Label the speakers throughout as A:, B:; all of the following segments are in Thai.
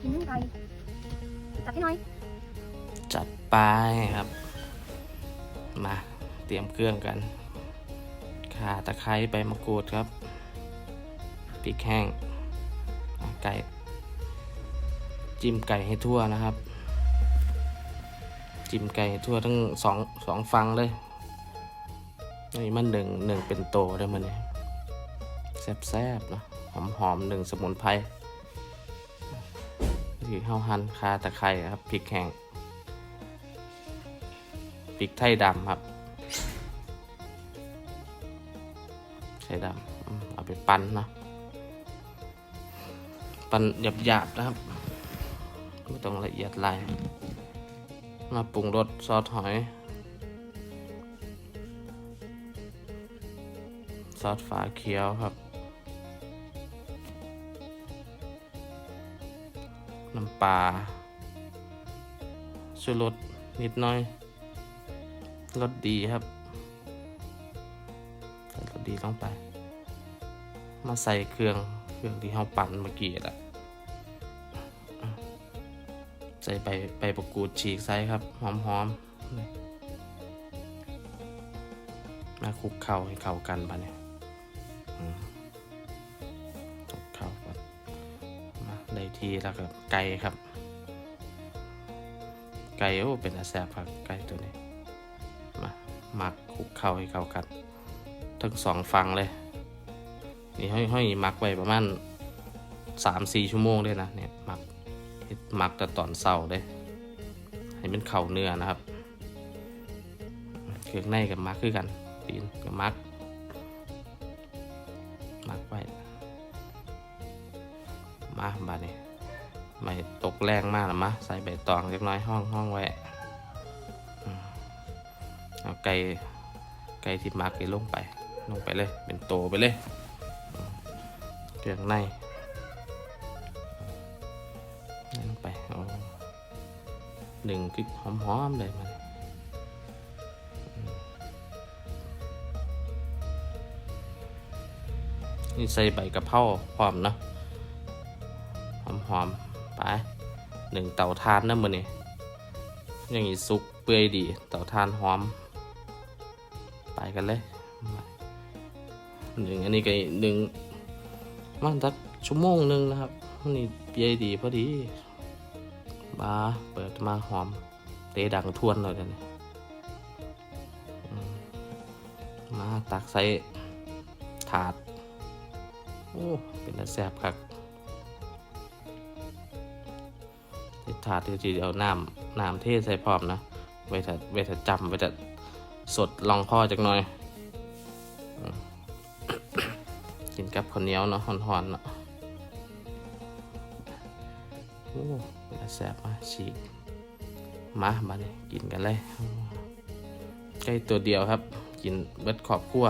A: กินนึ่งไก่จัดให้หน่อย
B: จัดไปครับ มาเตรียมเครื่องกัน ข่าตะไคร้ใบมะกรูดครับพริกแห้ง ไก่ จิ้มไก่ให้ทั่วนะครับ จิ้มไก่ให้ทั่วทั้งสองสองฟังเลยนี่มันหนึ่งหนึ่งเป็นโตได้มันเนี่ยแซ่บๆเนาะหอมหอมๆหนึ่งสมุนไพร ที่ข้าหันคาตะไคร้ครับพริกแห้งพริกไทยดำครับไทยดำเอาไปปั้นนะปั้นหยาบๆนะครับไม่ต้องละเอียดลายมาปรุงรสซอสหอยซอสฝาเขียวครับ น้ำปลาชูรสนิดน้อยรสดีครับใส่รสดีลงไป มาใส่เครื่องเครื่องที่เราปั่นเมื่อกี้แหละใส่ใบใบประกูดฉีกใส่ครับ หอมๆมาคลุกเข้าให้เข้ากันปะเนี่ย ทีแล้วก็ไก่ครับ ไก่โอ้เป็นอาแซบครับไก่ตัวนี้มาหมักคลุกเข้าให้เข้ากัน ทั้งสองฝั่งเลย นี่ห้อยห้อยหมักไว้ประมาณสามสี่ชั่วโมงเลยนะเนี่ยหมักหมักแต่ตอนเศร้าเลยให้เป็นเข่าเนื้อนะครับเครื่องในกับหมักคือกันตีนกับหมักหมักไว้มาบานี้ ไม่ตกแรงมากหรอมะใส่ใบตองเล็กน้อยห้องห้องไว้เอาไก่ไก่ที่มาร์กลงไป ลงไปเลย เป็นโตไปเลยเครื่องในนั่นไปเอาหนึ่งคือหอมๆเลยมันนี่ใส่ใบกะเพราพร้อมเนาะหอมๆ ไปหนึ่งเต่าทานนะมือนี่อย่างนี้สุกเปื่อยดี เต่าทานหอม ไปกันเลยหนึ่งอันนี้ก็หนึ่งมันสักชั่วโมงหนึ่งนะครับนนี้เปื่อยดีพอดีบาเปิดมาหอม เตะดังทวนเลยเดี๋ยวนี้มาตักใส่ถาด โอ้ เป็นแซ่บครับ ถาดที่จะเอาน้ำน้ำเทใส่พร้อมนะไว้ถ้าไว้ถ้าจำไว้ถ้าสดลองข้อจักหน่อย กินกับข้าวเหนียวเนาะหอนๆเนาะโอ้เป็นตาแซ่บมาฉีกมามาเนี่ยกินกันเลยใกล้ตัวเดียวครับ กินเบิดขอบครัว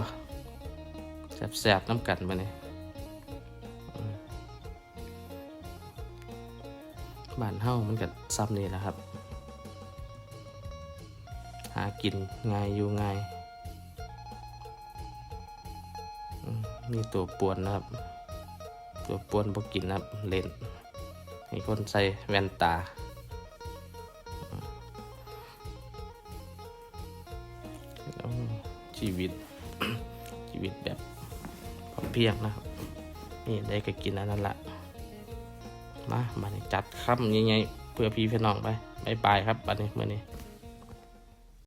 B: แซ่บๆน้ำกันมาเนี่ย บ้านเฮ้ามันกับซ้ำนี่แหละครับ หากินง่ายอยู่ง่ายมีตัวปวนนะครับ ตัวปวนพวกกินนะครับเล่นมีคนใส่แว่นตาชีวิตชีวิตแบบพอเพียงนะครับ นี่ได้ก็กินอันนั้นละ มาบัดนี้จัดค่ำยังไงเพื่อพี่พี่น้องไปบายบายครับบัดนี้เมื่อนี้